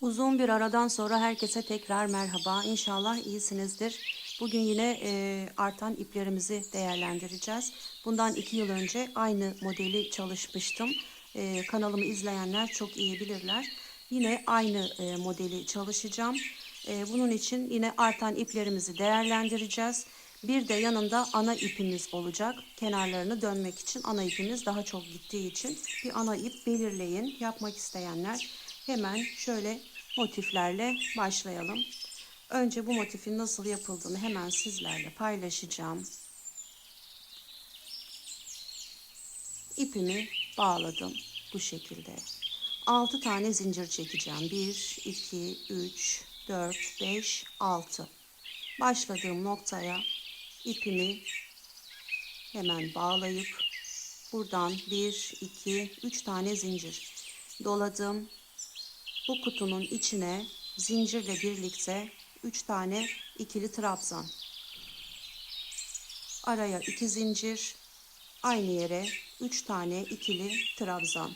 Uzun bir aradan sonra herkese tekrar merhaba. İnşallah iyisinizdir. Bugün yine e, artan iplerimizi değerlendireceğiz. Bundan iki yıl önce aynı modeli çalışmıştım. E, kanalımı izleyenler çok iyi bilirler. Yine aynı e, modeli çalışacağım. E, bunun için yine artan iplerimizi değerlendireceğiz. Bir de yanında ana ipimiz olacak. Kenarlarını dönmek için ana ipimiz daha çok gittiği için bir ana ip belirleyin. Yapmak isteyenler hemen şöyle motiflerle başlayalım. Önce bu motifin nasıl yapıldığını hemen sizlerle paylaşacağım. İpimi bağladım bu şekilde. 6 tane zincir çekeceğim. 1, 2, 3, 4, 5, 6. Başladığım noktaya ipimi hemen bağlayıp buradan 1, 2, 3 tane zincir doladım. Bu kutunun içine zincirle birlikte 3 tane ikili trabzan. Araya 2 zincir, aynı yere 3 tane ikili trabzan.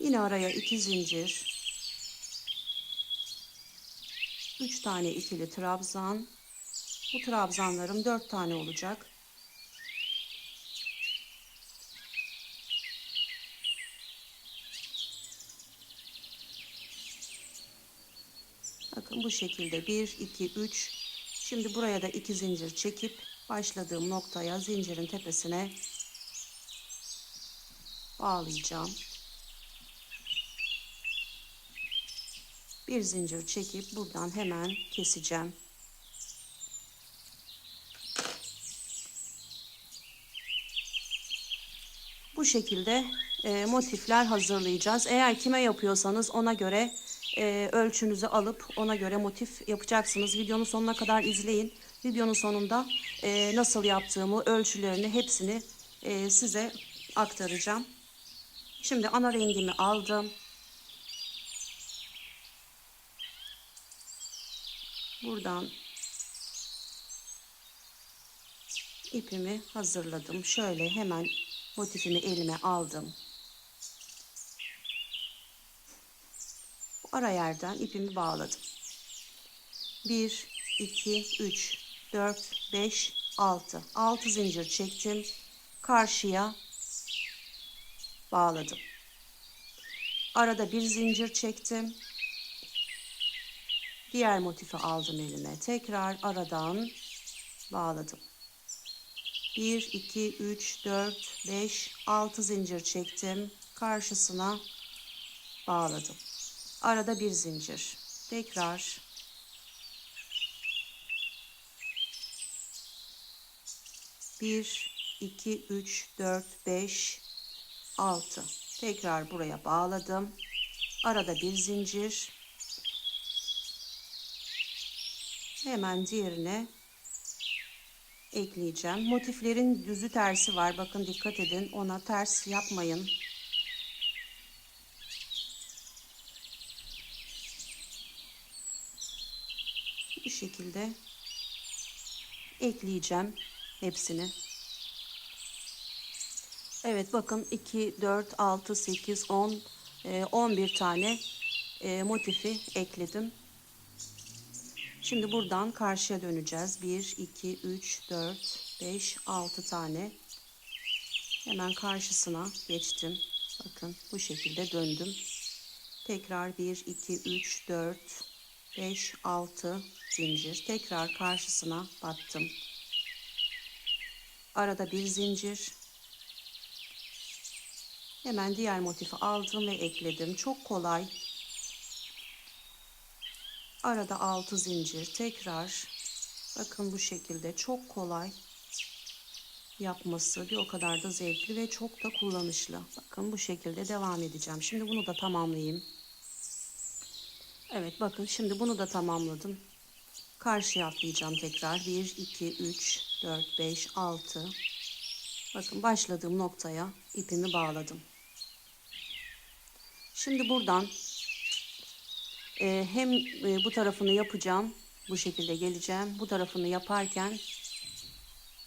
Yine araya 2 zincir. 3 tane ikili trabzan. Bu trabzanlarım 4 tane olacak. Bakın bu şekilde 1, 2, 3. Şimdi buraya da 2 zincir çekip başladığım noktaya zincirin tepesine bağlayacağım. Bir zincir çekip buradan hemen keseceğim. Bu şekilde e, motifler hazırlayacağız. Eğer kime yapıyorsanız ona göre e, ölçünüzü alıp ona göre motif yapacaksınız. Videonun sonuna kadar izleyin. Videonun sonunda e, nasıl yaptığımı, ölçülerini hepsini e, size aktaracağım. Şimdi ana rengimi aldım. Buradan ipimi hazırladım. Şöyle hemen motifimi elime aldım. Bu ara yerden ipimi bağladım. 1, 2, 3, 4, 5, 6. 6 zincir çektim. Karşıya bağladım. Arada bir zincir çektim. Diğer motifi aldım elime. Tekrar aradan bağladım. 1, 2, 3, 4, 5, 6 zincir çektim. Karşısına bağladım. Arada bir zincir. Tekrar bir, iki, üç, dört, beş, altı. Tekrar buraya bağladım. Arada bir zincir. Hemen diğerine ekleyeceğim. Motiflerin düzü tersi var. Bakın dikkat edin. Ona ters yapmayın. Bu şekilde ekleyeceğim hepsini. Evet bakın 2, 4, 6, 8, 10, 11 tane e, motifi ekledim. Şimdi buradan karşıya döneceğiz. 1, 2, 3, 4, 5, 6 tane. Hemen karşısına geçtim. Bakın bu şekilde döndüm. Tekrar 1, 2, 3, 4, 5, 6 zincir. Tekrar karşısına battım. Arada bir zincir. Hemen diğer motifi aldım ve ekledim. Çok kolay. Arada 6 zincir tekrar bakın bu şekilde çok kolay yapması bir o kadar da zevkli ve çok da kullanışlı. Bakın bu şekilde devam edeceğim. Şimdi bunu da tamamlayayım. Evet bakın şimdi bunu da tamamladım. Karşıya atlayacağım tekrar. 1, 2, 3, 4, 5, 6. Bakın başladığım noktaya ipimi bağladım. Şimdi buradan ee, hem e, bu tarafını yapacağım. Bu şekilde geleceğim. Bu tarafını yaparken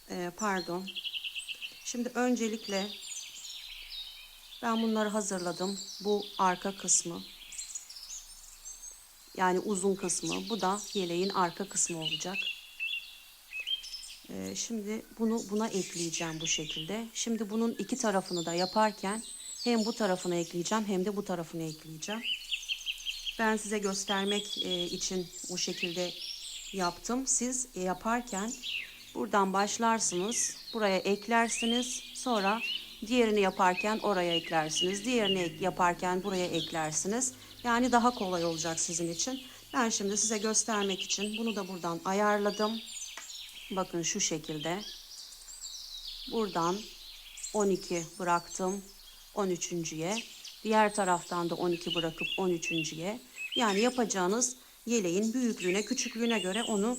e, pardon Şimdi öncelikle ben bunları hazırladım. Bu arka kısmı. Yani uzun kısmı. Bu da yeleğin arka kısmı olacak. Ee, şimdi bunu buna ekleyeceğim bu şekilde. Şimdi bunun iki tarafını da yaparken hem bu tarafını ekleyeceğim hem de bu tarafını ekleyeceğim. Ben size göstermek e, için bu şekilde yaptım. Siz yaparken buradan başlarsınız. Buraya eklersiniz. Sonra diğerini yaparken oraya eklersiniz. Diğerini yaparken buraya eklersiniz. Yani daha kolay olacak sizin için. Ben şimdi size göstermek için bunu da buradan ayarladım. Bakın şu şekilde. Buradan 12 bıraktım 13.ye. Diğer taraftan da 12 bırakıp 13.ye. Yani yapacağınız yeleğin büyüklüğüne, küçüklüğüne göre onu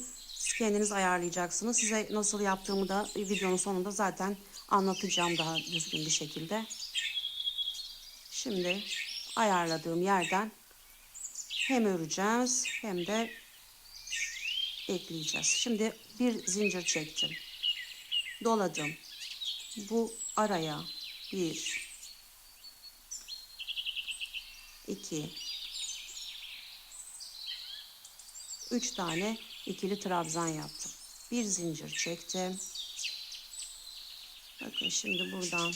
kendiniz ayarlayacaksınız. Size nasıl yaptığımı da videonun sonunda zaten anlatacağım daha düzgün bir şekilde. Şimdi ayarladığım yerden hem öreceğiz hem de ekleyeceğiz. Şimdi bir zincir çektim. Doladım. Bu araya bir, iki, üç tane ikili trabzan yaptım. Bir zincir çektim. Bakın şimdi buradan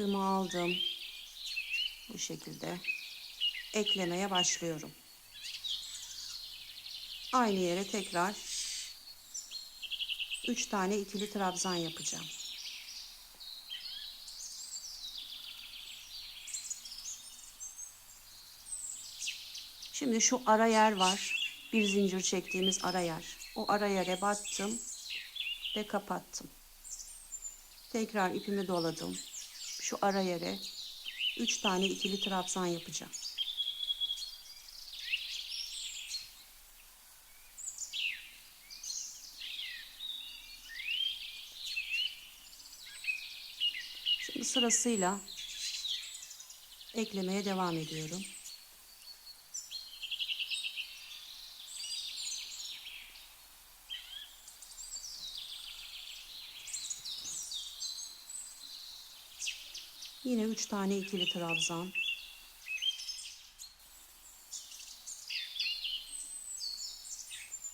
tığımı aldım. Bu şekilde eklemeye başlıyorum. Aynı yere tekrar 3 tane ikili trabzan yapacağım. Şimdi şu ara yer var. Bir zincir çektiğimiz ara yer. O ara yere battım ve kapattım. Tekrar ipimi doladım. Şu ara yere 3 tane ikili trabzan yapacağım. Şimdi sırasıyla eklemeye devam ediyorum. Yine 3 tane ikili trabzan.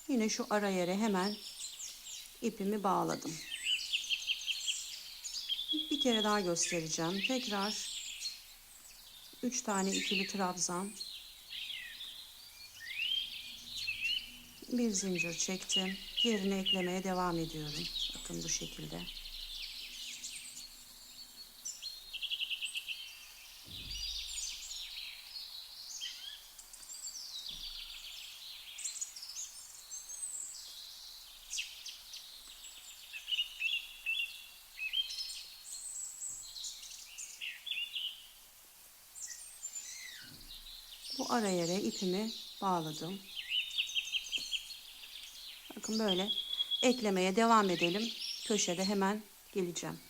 Yine şu ara yere hemen ipimi bağladım. Bir kere daha göstereceğim. Tekrar 3 tane ikili trabzan. Bir zincir çektim. Diğerini eklemeye devam ediyorum. Bakın bu şekilde. Ara yere ipimi bağladım. Bakın böyle eklemeye devam edelim. Köşede hemen geleceğim.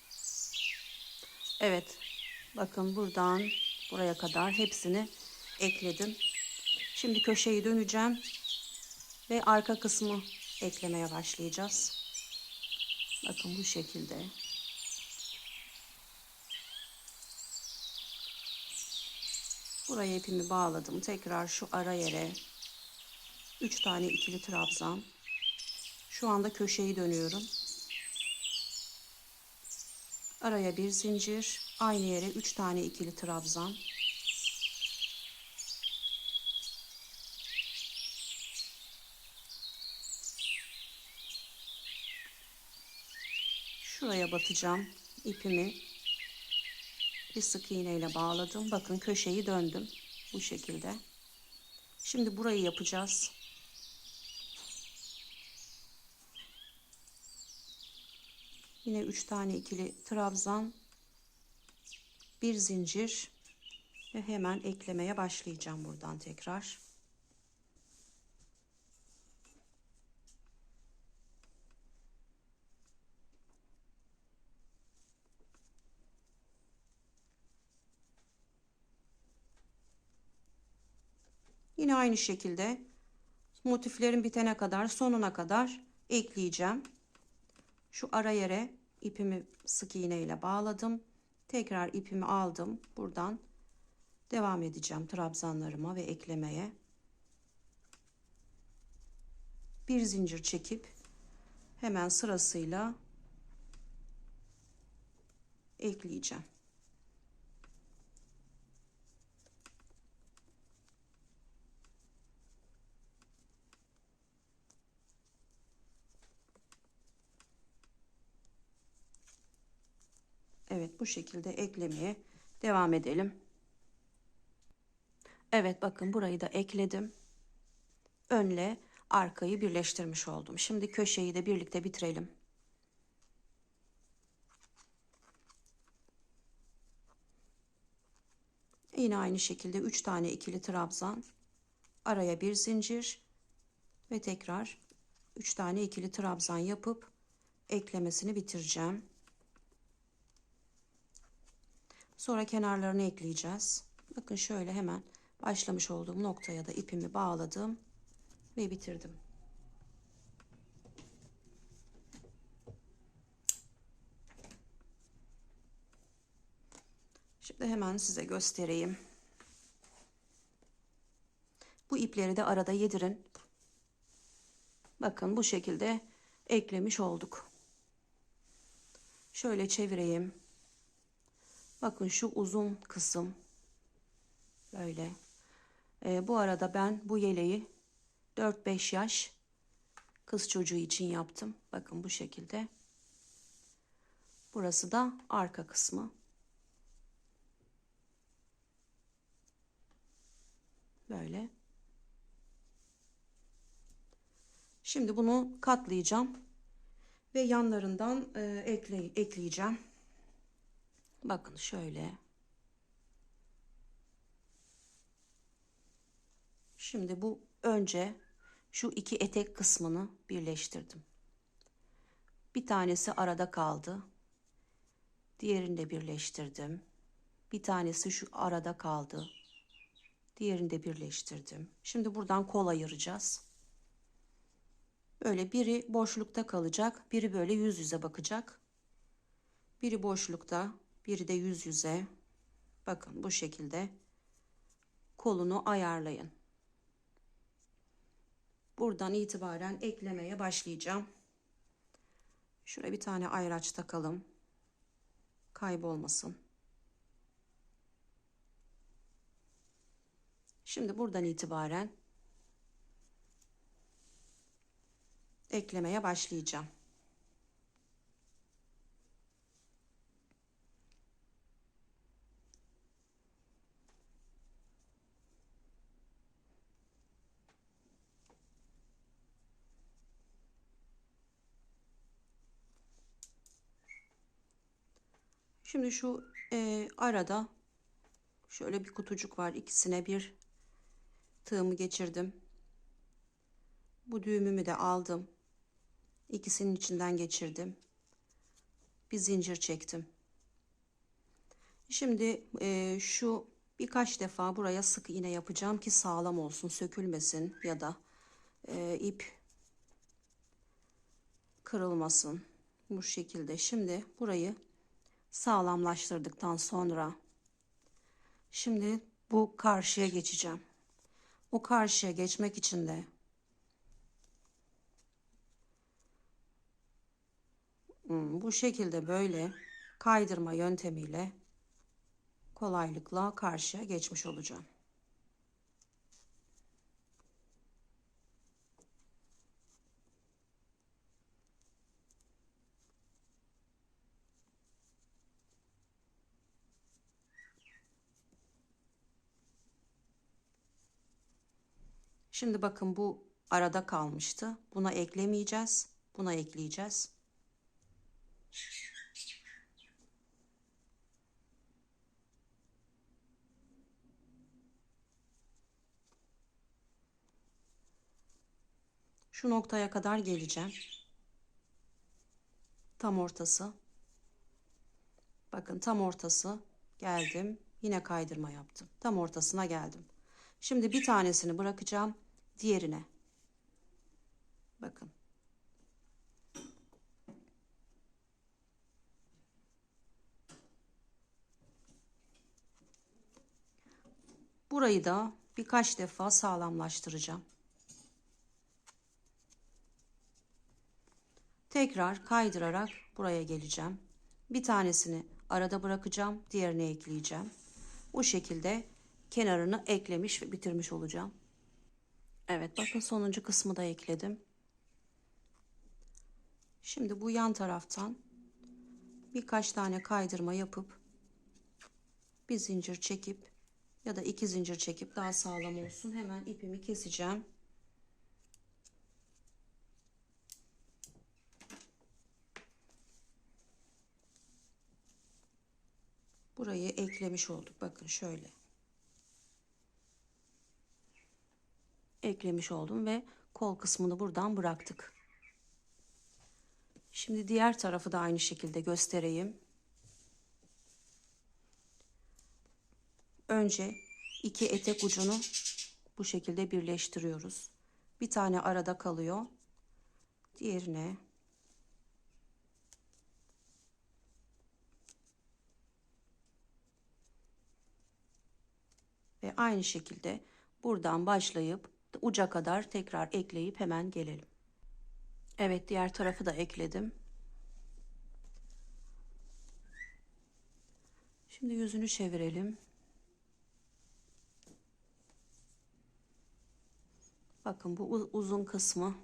Evet. Bakın buradan buraya kadar hepsini ekledim. Şimdi köşeyi döneceğim ve arka kısmı eklemeye başlayacağız. Bakın bu şekilde. Buraya ipimi bağladım. Tekrar şu ara yere 3 tane ikili trabzan. Şu anda köşeyi dönüyorum. Araya bir zincir, aynı yere 3 tane ikili trabzan. Şuraya batacağım ipimi bir sık iğne ile bağladım. Bakın köşeyi döndüm. Bu şekilde. Şimdi burayı yapacağız. Yine 3 tane ikili trabzan. Bir zincir. Ve hemen eklemeye başlayacağım buradan tekrar. Yine aynı şekilde motiflerin bitene kadar sonuna kadar ekleyeceğim. Şu ara yere ipimi sık iğne ile bağladım. Tekrar ipimi aldım. Buradan devam edeceğim trabzanlarıma ve eklemeye. Bir zincir çekip hemen sırasıyla ekleyeceğim. Evet bu şekilde eklemeye devam edelim. Evet bakın burayı da ekledim. Önle arkayı birleştirmiş oldum. Şimdi köşeyi de birlikte bitirelim. Yine aynı şekilde 3 tane ikili trabzan. Araya bir zincir ve tekrar 3 tane ikili trabzan yapıp eklemesini bitireceğim. Sonra kenarlarını ekleyeceğiz. Bakın şöyle hemen başlamış olduğum noktaya da ipimi bağladım ve bitirdim. Şimdi hemen size göstereyim. Bu ipleri de arada yedirin. Bakın bu şekilde eklemiş olduk. Şöyle çevireyim. Bakın şu uzun kısım böyle. Ee, bu arada ben bu yeleği 4-5 yaş kız çocuğu için yaptım. Bakın bu şekilde. Burası da arka kısmı. Böyle. Şimdi bunu katlayacağım ve yanlarından e, ekle, ekleyeceğim. Bakın şöyle. Şimdi bu önce şu iki etek kısmını birleştirdim. Bir tanesi arada kaldı. Diğerini de birleştirdim. Bir tanesi şu arada kaldı. Diğerini de birleştirdim. Şimdi buradan kol ayıracağız. Böyle biri boşlukta kalacak, biri böyle yüz yüze bakacak. Biri boşlukta, biri de yüz yüze. Bakın bu şekilde kolunu ayarlayın. Buradan itibaren eklemeye başlayacağım. Şuraya bir tane ayraç takalım. Kaybolmasın. Şimdi buradan itibaren eklemeye başlayacağım. Şimdi şu e, arada şöyle bir kutucuk var. İkisine bir tığımı geçirdim. Bu düğümümü de aldım. İkisinin içinden geçirdim. Bir zincir çektim. Şimdi e, şu birkaç defa buraya sık iğne yapacağım ki sağlam olsun, sökülmesin ya da e, ip kırılmasın. Bu şekilde. Şimdi burayı sağlamlaştırdıktan sonra şimdi bu karşıya geçeceğim. O karşıya geçmek için de hmm, bu şekilde böyle kaydırma yöntemiyle kolaylıkla karşıya geçmiş olacağım. Şimdi bakın bu arada kalmıştı. Buna eklemeyeceğiz. Buna ekleyeceğiz. Şu noktaya kadar geleceğim. Tam ortası. Bakın tam ortası geldim. Yine kaydırma yaptım. Tam ortasına geldim. Şimdi bir tanesini bırakacağım diğerine. Bakın. Burayı da birkaç defa sağlamlaştıracağım. Tekrar kaydırarak buraya geleceğim. Bir tanesini arada bırakacağım, diğerini ekleyeceğim. Bu şekilde kenarını eklemiş ve bitirmiş olacağım. Evet bakın sonuncu kısmı da ekledim. Şimdi bu yan taraftan birkaç tane kaydırma yapıp bir zincir çekip ya da iki zincir çekip daha sağlam olsun. Hemen ipimi keseceğim. Burayı eklemiş olduk. Bakın şöyle. Eklemiş oldum ve kol kısmını buradan bıraktık. Şimdi diğer tarafı da aynı şekilde göstereyim. Önce iki etek ucunu bu şekilde birleştiriyoruz. Bir tane arada kalıyor. Diğerine ve aynı şekilde buradan başlayıp uca kadar tekrar ekleyip hemen gelelim. Evet diğer tarafı da ekledim. Şimdi yüzünü çevirelim. Bakın bu uzun kısmı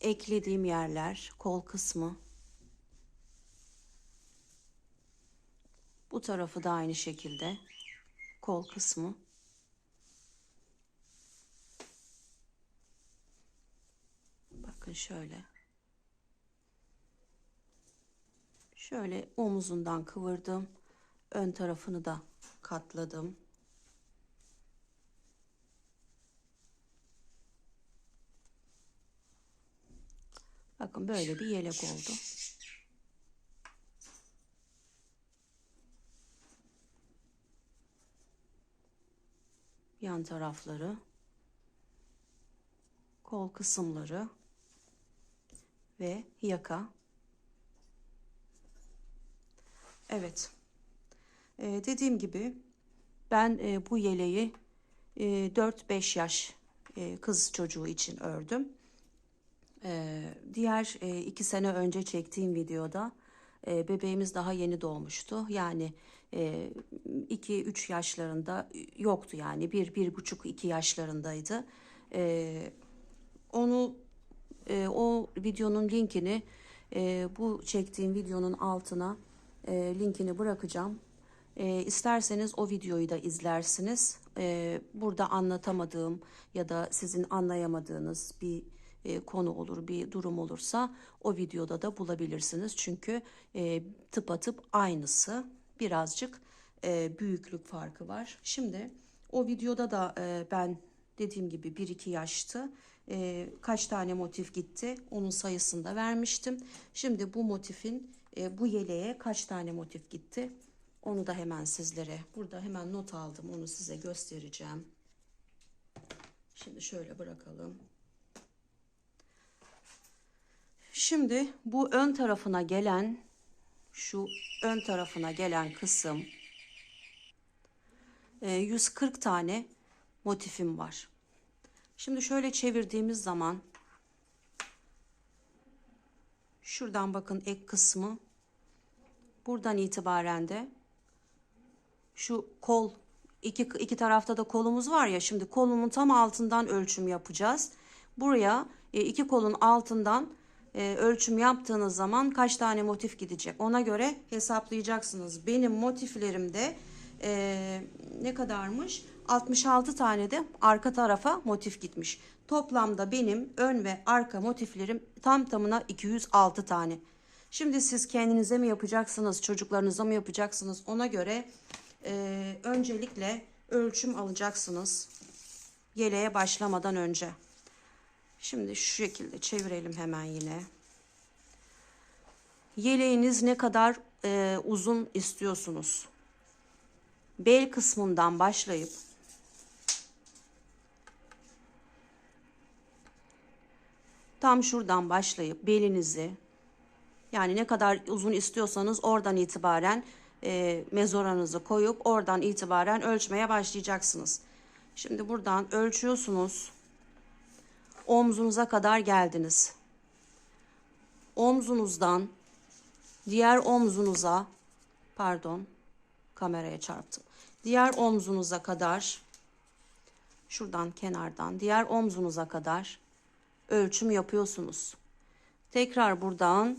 eklediğim yerler, kol kısmı. Bu tarafı da aynı şekilde kol kısmı. Bakın şöyle. Şöyle omuzundan kıvırdım. Ön tarafını da katladım. Bakın böyle bir yelek oldu. Yan tarafları, kol kısımları ve yaka. Evet. Ee, dediğim gibi ben e, bu yeleği e, 4-5 yaş e, kız çocuğu için ördüm. Ee, diğer e, iki sene önce çektiğim videoda e, bebeğimiz daha yeni doğmuştu. Yani 2-3 yaşlarında yoktu yani bir bir buçuk iki yaşlarındaydı. Ee, onu e, o videonun linkini bu çektiğim videonun altına linkini bırakacağım. E, isterseniz o videoyu da izlersiniz. E, burada anlatamadığım ya da sizin anlayamadığınız bir e, konu olur, bir durum olursa o videoda da bulabilirsiniz. Çünkü e, tıpatıp aynısı. Birazcık e, büyüklük farkı var. Şimdi o videoda da e, ben dediğim gibi 1-2 yaştı. E, kaç tane motif gitti onun sayısını da vermiştim. Şimdi bu motifin e, bu yeleğe kaç tane motif gitti onu da hemen sizlere burada hemen not aldım onu size göstereceğim. Şimdi şöyle bırakalım. Şimdi bu ön tarafına gelen şu ön tarafına gelen kısım 140 e, tane motifim var. Şimdi şöyle çevirdiğimiz zaman şuradan bakın ek kısmı buradan itibaren de şu kol iki, iki tarafta da kolumuz var ya şimdi kolumun tam altından ölçüm yapacağız. Buraya e, iki kolun altından e, ölçüm yaptığınız zaman kaç tane motif gidecek ona göre hesaplayacaksınız. Benim motiflerimde e, ne kadarmış? 66 tane de arka tarafa motif gitmiş. Toplamda benim ön ve arka motiflerim tam tamına 206 tane. Şimdi siz kendinize mi yapacaksınız, çocuklarınıza mı yapacaksınız? Ona göre e, öncelikle ölçüm alacaksınız. Yeleğe başlamadan önce. Şimdi şu şekilde çevirelim hemen yine. Yeleğiniz ne kadar e, uzun istiyorsunuz? bel kısmından başlayıp tam şuradan başlayıp belinizi yani ne kadar uzun istiyorsanız oradan itibaren e, mezoranızı koyup oradan itibaren ölçmeye başlayacaksınız. Şimdi buradan ölçüyorsunuz. Omzunuza kadar geldiniz. Omzunuzdan diğer omzunuza pardon kameraya çarptım. Diğer omzunuza kadar şuradan kenardan diğer omzunuza kadar ölçüm yapıyorsunuz. Tekrar buradan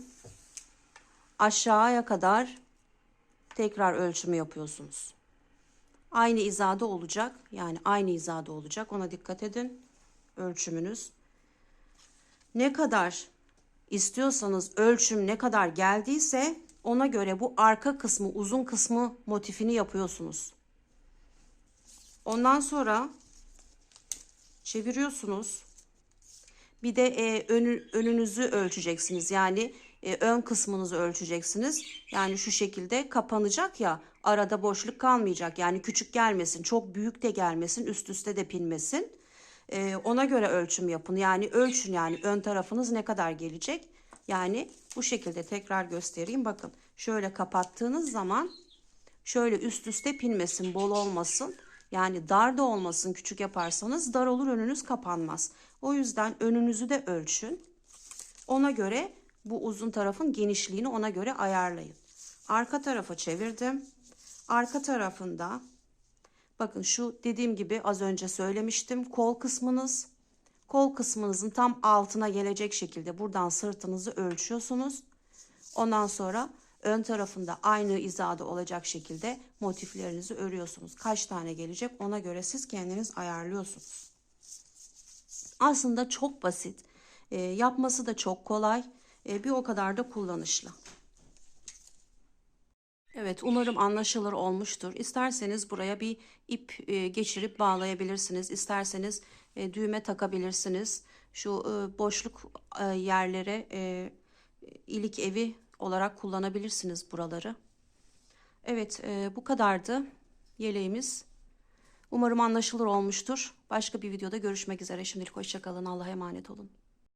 aşağıya kadar tekrar ölçümü yapıyorsunuz. Aynı hizada olacak. Yani aynı hizada olacak. Ona dikkat edin. Ölçümünüz. Ne kadar istiyorsanız ölçüm ne kadar geldiyse ona göre bu arka kısmı, uzun kısmı motifini yapıyorsunuz. Ondan sonra çeviriyorsunuz. Bir de e, önü, önünüzü ölçeceksiniz. Yani e, ön kısmınızı ölçeceksiniz. Yani şu şekilde kapanacak ya arada boşluk kalmayacak. Yani küçük gelmesin, çok büyük de gelmesin, üst üste de pinmesin. E, ona göre ölçüm yapın. Yani ölçün yani ön tarafınız ne kadar gelecek. Yani bu şekilde tekrar göstereyim. Bakın şöyle kapattığınız zaman şöyle üst üste pinmesin, bol olmasın. Yani dar da olmasın küçük yaparsanız dar olur önünüz kapanmaz. O yüzden önünüzü de ölçün. Ona göre bu uzun tarafın genişliğini ona göre ayarlayın. Arka tarafa çevirdim. Arka tarafında bakın şu dediğim gibi az önce söylemiştim. Kol kısmınız kol kısmınızın tam altına gelecek şekilde buradan sırtınızı ölçüyorsunuz. Ondan sonra ön tarafında aynı hizada olacak şekilde motiflerinizi örüyorsunuz. Kaç tane gelecek ona göre siz kendiniz ayarlıyorsunuz. Aslında çok basit. E, yapması da çok kolay. E, bir o kadar da kullanışlı. Evet umarım anlaşılır olmuştur. İsterseniz buraya bir ip e, geçirip bağlayabilirsiniz. İsterseniz e, düğme takabilirsiniz. Şu e, boşluk e, yerlere e, ilik evi olarak kullanabilirsiniz buraları. Evet e, bu kadardı yeleğimiz. Umarım anlaşılır olmuştur. Başka bir videoda görüşmek üzere. Şimdilik hoşçakalın. Allah'a emanet olun.